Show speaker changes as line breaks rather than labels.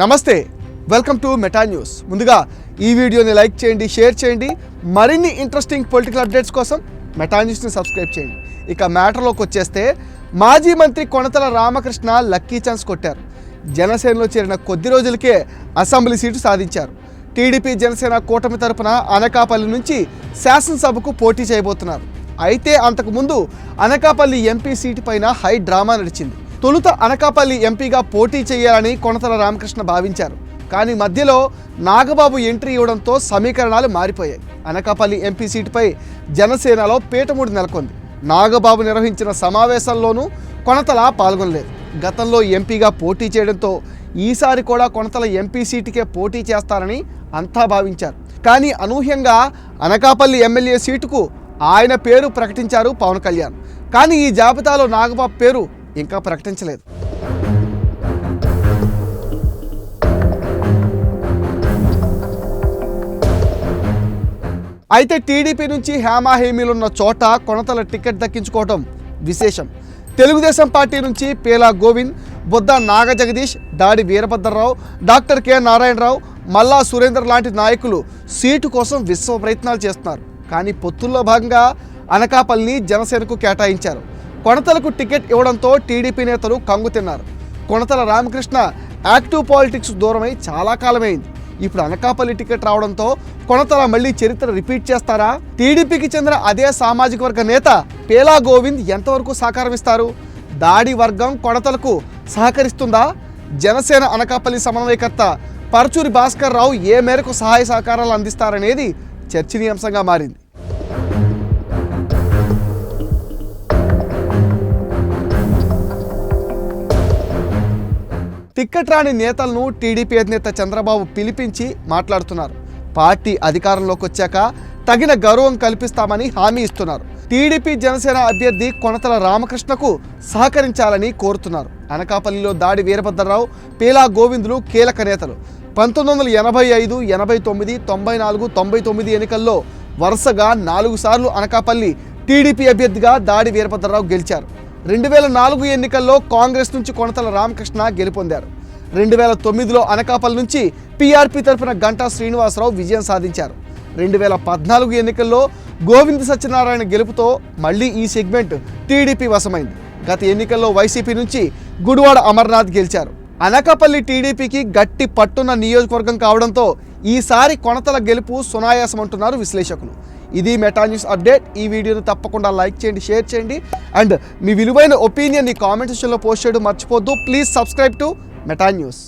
నమస్తే welcome to Meta news ముందుగా ఈ వీడియోని లైక్ చేయండి షేర్ చేయండి. మరిన్ని ఇంట్రెస్టింగ్ పొలిటికల్ అప్డేట్స్ కోసం మెటా న్యూస్ని సబ్స్క్రైబ్ చేయండి. ఇక మ్యాటర్లోకి వచ్చేస్తే మాజీ మంత్రి కొనతల రామకృష్ణ లక్కీ ఛాన్స్ కొట్టారు. జనసేనలో చేరిన కొద్ది రోజులకే అసెంబ్లీ సీటు సాధించారు. టీడీపీ జనసేన కూటమి తరపున అనకాపల్లి నుంచి శాసనసభకు పోటీ చేయబోతున్నారు. అయితే అంతకుముందు అనకాపల్లి ఎంపీ సీటు పైన హై డ్రామా నడిచింది. తొలుత అనకాపల్లి ఎంపీగా పోటీ చేయాలని కొనతల రామకృష్ణ భావించారు. కానీ మధ్యలో నాగబాబు ఎంట్రీ ఇవ్వడంతో సమీకరణాలు మారిపోయాయి. అనకాపల్లి ఎంపీ సీటుపై జనసేనలో పీటముడి నెలకొంది. నాగబాబు నిర్వహించిన సమావేశంలోనూ కొనతల పాల్గొనలేదు. గతంలో ఎంపీగా పోటీ చేయడంతో ఈసారి కూడా కొనతల ఎంపీ సీటుకే పోటీ చేస్తారని అంతా భావించారు. కానీ అనూహ్యంగా అనకాపల్లి ఎమ్మెల్యే సీటుకు ఆయన పేరు ప్రకటించారు పవన్ కళ్యాణ్. కానీ ఈ జాబితాలో నాగబాబు పేరు ఇంకా ప్రకటించలేదు. అయితే టీడీపీ నుంచి హేమాహేమీలున్న చోట కొనతల టికెట్ దక్కించుకోవడం విశేషం. తెలుగుదేశం పార్టీ నుంచి పేలా గోవింద్ బుద్ధ నాగ జగదీష్ దాడి వీరభద్రరావు డాక్టర్ కె నారాయణరావు మల్లా సురేందర్ లాంటి నాయకులు సీటు కోసం విశ్వ ప్రయత్నాలు చేస్తున్నారు. కానీ పొత్తుల్లో భాగంగా అనకాపల్లిని జనసేనకు కేటాయించారు. కొనతలకు టికెట్ ఇవ్వడంతో టీడీపీ నేతలు కంగుతిన్నారు కొణతల కొనతల రామకృష్ణ యాక్టివ్ పాలిటిక్స్ దూరమై చాలా కాలమైంది. ఇప్పుడు అనకాపల్లి టికెట్ రావడంతో కొనతల మళ్ళీ చరిత్ర రిపీట్ చేస్తారా? టీడీపీకి చెందిన అదే సామాజిక వర్గ నేత పేలా గోవింద్ ఎంతవరకు సహకారం ఇస్తారు దాడి వర్గం కొనతలకు సహకరిస్తుందా? జనసేన అనకాపల్లి సమన్వయకర్త పరచూరి భాస్కర్ రావు ఏ మేరకు సహాయ సహకారాలు అందిస్తారనేది చర్చనీయాంశంగా మారింది. టిక్కెట్ రాని నేతలను టీడీపీ అధినేత చంద్రబాబు పిలిపించి మాట్లాడుతున్నారు. పార్టీ అధికారంలోకి వచ్చాక తగిన గౌరవం కల్పిస్తామని హామీ ఇస్తున్నారు. టీడీపీ జనసేన అభ్యర్థి కొనతల రామకృష్ణకు సహకరించాలని కోరుతున్నారు. అనకాపల్లిలో దాడి వీరభద్రరావు పీలా గోవిందులు కీలక నేతలు. పంతొమ్మిది వందల ఎనభై ఐదు ఎనభై తొమ్మిది తొంభై నాలుగు తొంభై తొమ్మిది ఎన్నికల్లో వరుసగా నాలుగు సార్లు అనకాపల్లి టీడీపీ అభ్యర్థిగా దాడి వీరభద్రరావు గెలిచారు. రెండు వేల నాలుగు ఎన్నికల్లో కాంగ్రెస్ నుంచి కొనతల రామకృష్ణ గెలుపొందారు. రెండు వేల తొమ్మిదిలో అనకాపల్లి నుంచి పీఆర్పీ తరఫున గంటా శ్రీనివాసరావు విజయం సాధించారు. రెండు వేల పద్నాలుగు ఎన్నికల్లో గోవింద్ సత్యనారాయణ గెలుపుతో మళ్ళీ ఈ సెగ్మెంట్ టీడీపీ వశమైంది. గత ఎన్నికల్లో వైసీపీ నుంచి గుడివాడ అమర్నాథ్ గెలిచారు. అనకాపల్లి టీడీపీకి గట్టి పట్టున్న నియోజకవర్గం కావడంతో ఈసారి కొనతల గెలుపు సునాయాసం అంటున్నారు విశ్లేషకులు. ఇది మెటా న్యూస్ అప్డేట్. ఈ వీడియోని తప్పకుండా లైక్ చేయండి షేర్ చేయండి. అండ్ మీ విలువైన ఒపీనియన్ ఈ కామెంట్ సెక్షన్లో పోస్ట్ చేయడం మర్చిపోద్దు. Please subscribe to Meta news